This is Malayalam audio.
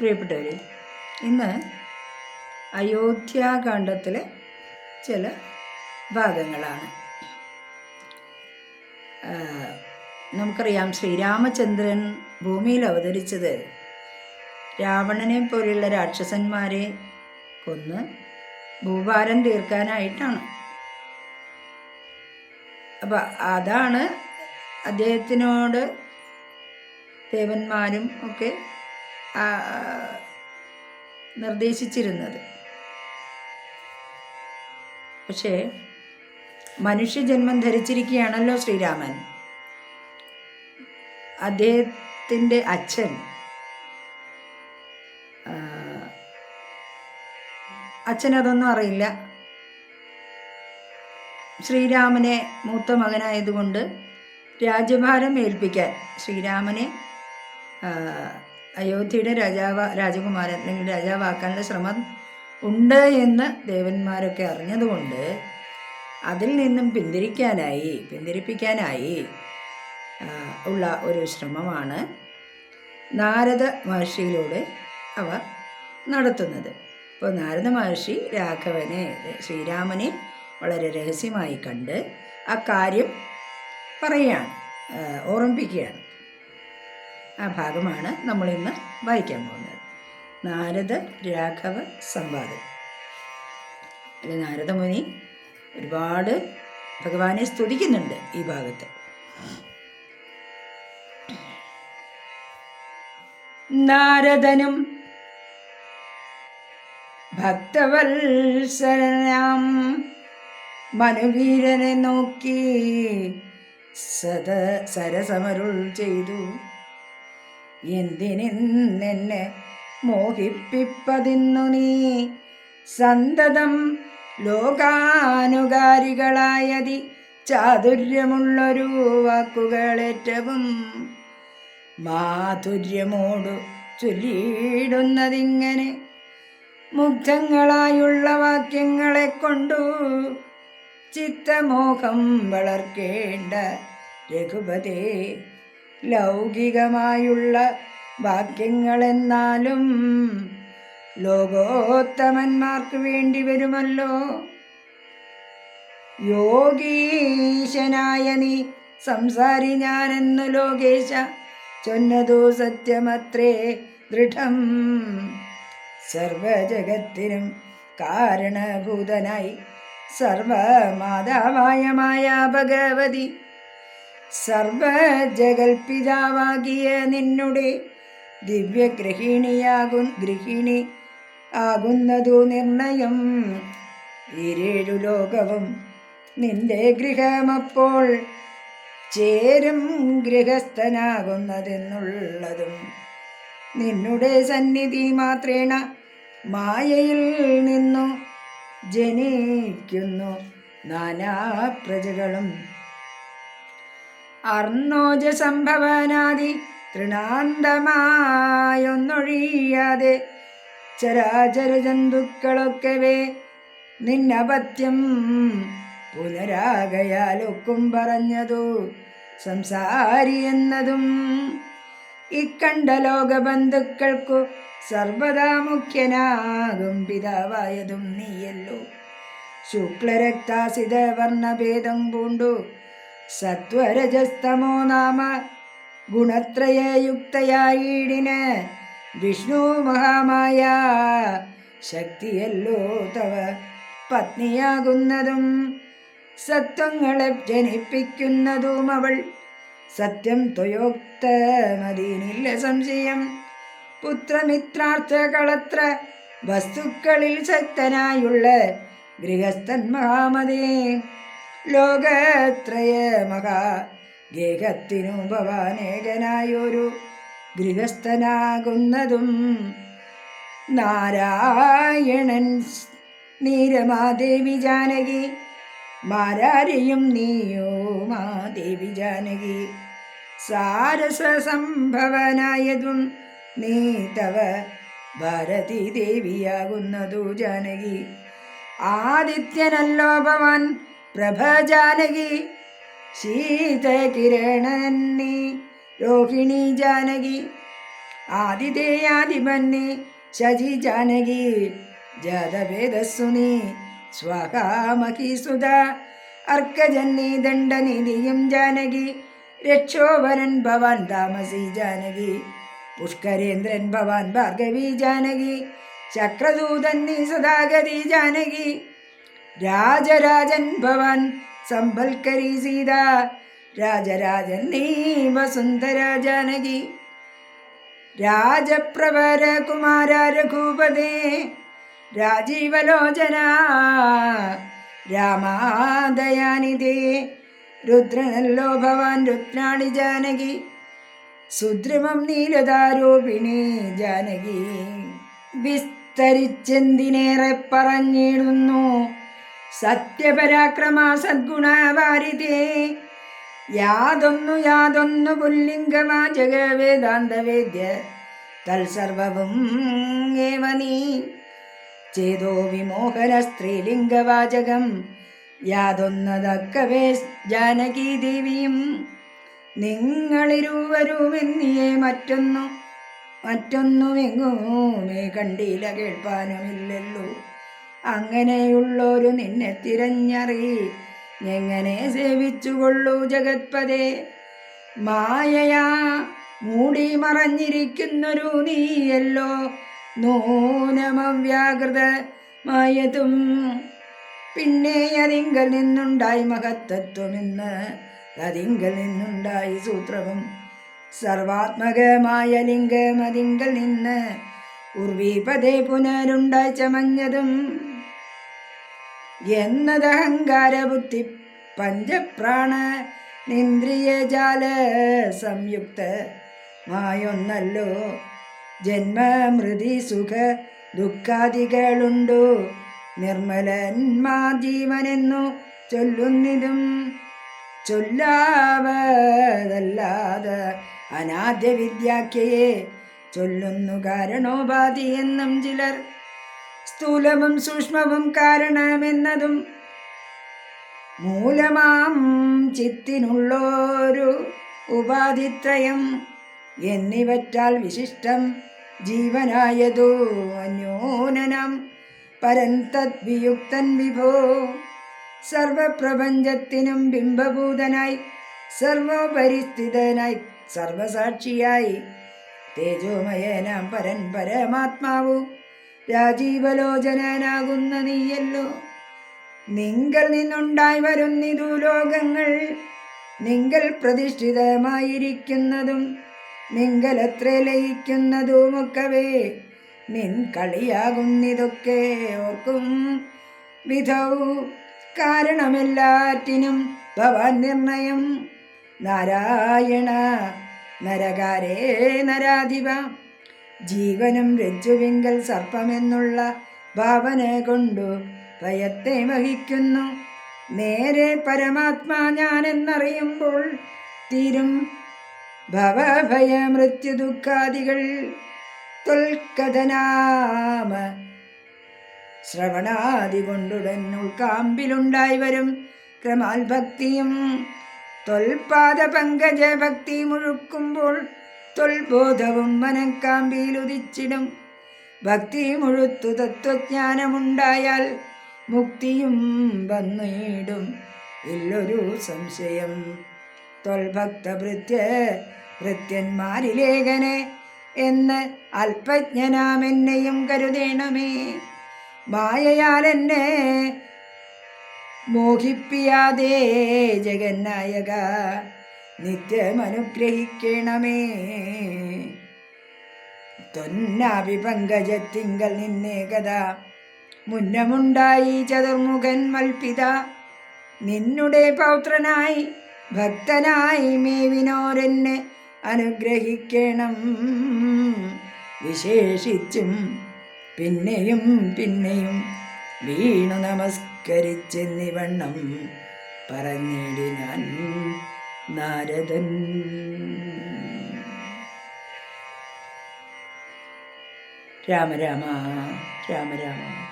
പ്രിയപ്പെട്ടവരെ ഇന്ന് അയോധ്യാകാന്ഡത്തിലെ ചില ഭാഗങ്ങളാണ്. നമുക്കറിയാം ശ്രീരാമചന്ദ്രൻ ഭൂമിയിൽ അവതരിച്ചത് രാവണനെ പോലെയുള്ള രാക്ഷസന്മാരെ കൊന്ന് ഭൂഭാരം തീർക്കാനായിട്ടാണ്. അപ്പം അതാണ് അദ്ദേഹത്തിനോട് ദേവന്മാരും ഒക്കെ നിർദ്ദേശിച്ചിരുന്നത്. പക്ഷേ മനുഷ്യജന്മം ധരിച്ചിരിക്കുകയാണല്ലോ ശ്രീരാമൻ. അദ്ദേഹത്തിന്റെ അച്ഛൻ അച്ഛനതൊന്നും അറിയില്ല. ശ്രീരാമനെ മൂത്ത മകനായതുകൊണ്ട് രാജ്യഭാരം ഏൽപ്പിക്കാൻ ശ്രീരാമനെ അയോധ്യയുടെ രാജാവ രാജകുമാരൻ അല്ലെങ്കിൽ രാജാവാക്കാനുള്ള ശ്രമം ഉണ്ട് എന്ന് ദേവന്മാരൊക്കെ അറിഞ്ഞതുകൊണ്ട് അതിൽ നിന്നും പിന്തിരിക്കാനായി പിന്തിരിപ്പിക്കാനായി ഉള്ള ഒരു ശ്രമമാണ് നാരദ മഹർഷിയിലൂടെ അവർ നടത്തുന്നത്. അപ്പോൾ നാരദ മഹർഷി രാഘവനെ ശ്രീരാമനെ വളരെ രഹസ്യമായി കണ്ട് ആ കാര്യം പറയുകയാണ് ഓർമ്മിപ്പിക്കുകയാണ്. ആ ഭാഗമാണ് നമ്മളിന്ന് വായിക്കാൻ പോകുന്നത്. നാരദ രാഘവ സംവാദം. അല്ലെ നാരദമുനി ഒരുപാട് ഭഗവാനെ സ്തുതിക്കുന്നുണ്ട് ഈ ഭാഗത്ത്. നാരദനും ഭക്തവത്സരനാം മനുവീരനെ നോക്കി സദ സരസമരുൾ ചെയ്തു. എന്തിനെന്നെ മോഹിപ്പിപ്പതിന്നു നീ? സന്തതം ലോകാനുകാരികളായതി ചാതുര്യമുള്ളൊരു വാക്കുകളേറ്റവും മാധുര്യമോടു ചൊല്ലിയിടുന്നതിങ്ങനെ മുഗ്ധങ്ങളായുള്ള വാക്യങ്ങളെ കൊണ്ടു ചിത്തമോഹം വളർക്കേണ്ട രഘുപതേ ലൗകികമായുള്ള വാക്യങ്ങളെന്നാലും ലോകോത്തമന്മാർക്ക് വേണ്ടി വരുമല്ലോ. യോഗീശനായ നീ സംസാരി ഞാനെന്നു ലോകേശ ചൊന്നതു സത്യമത്രേ ദൃഢം. സർവജഗത്തിനും കാരണഭൂതനായി സർവമാതാവായ മായ ഭഗവതി സർവജഗൽപിതാവാകിയ നിന്നുടെ ദിവ്യഗ്രഹിണിയാകു ഗൃഹിണി ആകുന്നതു നിർണയം. ഇരേഴു ലോകവും നിന്റെ ഗൃഹമപ്പോൾ ചേരും ഗൃഹസ്ഥനാകുന്നതെന്നുള്ളതും നിന്നുടെ സന്നിധി മാത്രേണ മായയിൽ നിന്നു ജനിക്കുന്നു. നാനാ പ്രജകളും അർണോജ സംഭവനാദി തൃണാന്തമായൊന്നൊഴിയാതെ ചരാചര ജന്തുക്കളൊക്കവേ നിന്നപത്യം പുനരാകയാലൊക്കും പറഞ്ഞതു സംസാരി എന്നതും ഇക്കണ്ട ലോകബന്ധുക്കൾക്കു സർവദാ മുഖ്യനാകും പിതാവായതും നീയല്ലോ. ശുക്ലരക്താസിത വർണഭേദം പൂണ്ടു സത്വരജസ്തമോ നാമ ഗുണത്രയയുക്തയായിടിന് വിഷ്ണു മഹാമായ ശക്തിയല്ലോ തവ പത്നിയാകുന്നതും സത്വങ്ങളെ ജനിപ്പിക്കുന്നതും അവൾ സത്യം ത്വയോക്തമതീനില്ല സംശയം. പുത്രമിത്രാർത്ഥകളത്ര വസ്തുക്കളിൽ ശക്തനായുള്ള ഗൃഹസ്ഥൻ മഹാമതേ ലോകത്രയ മഹാ. ഗേഹത്തിനു ഭവാനേകനായൊരു ഗൃഹസ്ഥനാകുന്നതും നാരായണൻ നീരമാദേവി ജാനകി മാരാരെയും നീയോ മാദേവി ജാനകി. സാരസസംഭവനായതും നീ തവ ഭാരതി ദേവിയാകുന്നതു ജാനകി. ആദിത്യനല്ലോ ഭവാൻ പ്രഭ ജാനകി ശീതകിരണൻ നീ രോഹിണി ജാനകി. ആതിഥേയാധിപന്നി ശജി ജാനകി. ജാതവേദസ്സു നീ സ്വാഹാമഹീസുത അർക്കജന്നി ദണ്ഡനിധിയും ജാനകി. രക്ഷോവരൻ ഭവാൻ താമസി ജാനകി. പുഷ്കരേന്ദ്രൻ ഭവാൻ ഭാർഗവി ജാനകി. ചക്രദൂതൻ നീ സദാഗതി ജാനകി. രാജരാജൻ ഭവൻ സമ്പൽക്കരി സീത. രാജരാജൻ നീ വസുന്ധര ജാനകി രാജപ്രവര കുമാര രഘുപതേ. രാജീവലോചന. രാമാദയാനിതേ രുദ്രനല്ലോ ഭവാൻ രുദ്രാണി ജാനകി. സുദ്രിമം നീലതാരോപിണി ജാനകി. വിസ്തരിച്ചെന്തിനേറെ പറഞ്ഞിടുന്നു. സത്യപരാക്രമ സദ്ഗുണവാരിതേ യാതൊന്നു യാതൊന്നു പുല്ലിംഗവാചക വേദാന്തവേദ്യ തൽസർവവും ഏവനീ ചേതോ വിമോഹന സ്ത്രീലിംഗവാചകം. യാതൊന്നതക്കവേ ജാനകി ദേവിയും നിങ്ങളിരുവരുമെന്നിയെ മറ്റൊന്നു മറ്റൊന്നുമെങ്ങുമേ കണ്ടില്ല കേൾപ്പാനുമില്ലല്ലോ. അങ്ങനെയുള്ളൊരു നിന്നെ തിരഞ്ഞറി. എങ്ങനെ സേവിച്ചുകൊള്ളൂ ജഗത്പതേ? മായയാ മൂടി മറഞ്ഞിരിക്കുന്നൊരു നീയല്ലോ. നൂനമവ്യാകൃതമായതും പിന്നെ അതിങ്കൽ നിന്നുണ്ടായി മഹത്തത്വമെന്ന് അതിങ്കൽ നിന്നുണ്ടായി സൂത്രവും. സർവാത്മകമായ ലിംഗം അതിങ്കൽ നിന്ന്. ഉർവീപതേ പുനരുണ്ടായി ചമഞ്ഞതും. എന്നതഹങ്കാര ബുദ്ധി പഞ്ചപ്രാണ നിന്ദ്രിയജാല മായൊന്നല്ലോ. ജന്മമൃതി സുഖ ദുഃഖാദികളുണ്ടു. നിർമ്മലന്മാ ജീവനെന്നു ചൊല്ലുന്നതും ചൊല്ലാവതല്ലാതെ അനാദ്യ വിദ്യാഖ്യയെ ചൊല്ലുന്നു കാരണോപാധി എന്നും ചിലർ സ്ഥൂലവും സൂക്ഷ്മവും കാരണമെന്നതും മൂലമാം ചിത്തിനുള്ളൊരു ഉപാധിത്രയം എന്നിവറ്റാൽ വിശിഷ്ടം ജീവനായതു അന്യോനനം പരൻ തദ്വിയുക്തൻ വിഭോ. സർവപ്രപഞ്ചത്തിനും ബിംബഭൂതനായി സർവപരിസ്ഥിതനായി സർവസാക്ഷിയായി തേജോമയനാം പരൻ പരമാത്മാവു രാജീവലോചനാകുന്ന നീയല്ലോ. നിങ്കൽ നിന്നുണ്ടായി വരുന്നിതു ലോകങ്ങൾ. നിങ്കൽ പ്രതിഷ്ഠിതമായിരിക്കുന്നതും നിങ്കലത്ര ലയിക്കുന്നതുമൊക്കവേ. നിൻ കളിയാകുന്നിതൊക്കെ ഓർക്കും വിധൗ കാരണമെല്ലാറ്റിനും ഭവാൻ നിർണയം. നാരായണ നരകാരേ നരാധിപ. ജീവനും രജ്ജുവിങ്കൽ സർപ്പമെന്നുള്ള ഭാവന കൊണ്ടു ഭയത്തെ വഹിക്കുന്നു. നേരെ പരമാത്മാ ഞാനെന്നറിയുമ്പോൾ തീരും ഭവഭയ മൃത്യു ദുഃഖാദികൾ തൊൽക്കഥനാമ ശ്രവണാദി കൊണ്ടുടൻ ഉൾക്കാമ്പിലുണ്ടായി വരും ക്രമാൽ ഭക്തിയും തൊൽപാദ പങ്കജ ഭക്തി മുഴുക്കുമ്പോൾ തൊൽബോധവും മനക്കാമ്പിയിലുദിച്ചിടും ഭക്തി മുഴുത്തു തത്വജ്ഞാനമുണ്ടായാൽ മുക്തിയും വന്നിടും. ഇല്ലൊരു സംശയം. തൊൽഭക്ത ഭൃത്യ ഭൃത്യന്മാരിലേഖനെ എന്ന് അല്പജ്ഞനാമെന്നെയും കരുതേണമേ. മായയാൽ എന്നെ മോഹിപ്പിയാതേ ജഗന്നായക നിത്യമനുഗ്രഹിക്കണമേ. തൊന്നാഭിപങ്കജത്തിങ്കൽ നിന്നേകത മുന്നമുണ്ടായി ചതുർമുഖൻ മൽപിത. നിന്നുടെ പൗത്രനായി ഭക്തനായി മേവിനോരെന്നെ അനുഗ്രഹിക്കണം. വിശേഷിച്ചും പിന്നെയും പിന്നെയും വീണു നമസ്കരിച്ചെന്നിവണ്ണം പറഞ്ഞിടിനാൻ നാരദൻ. രാമ രാമ രാമ രാമ.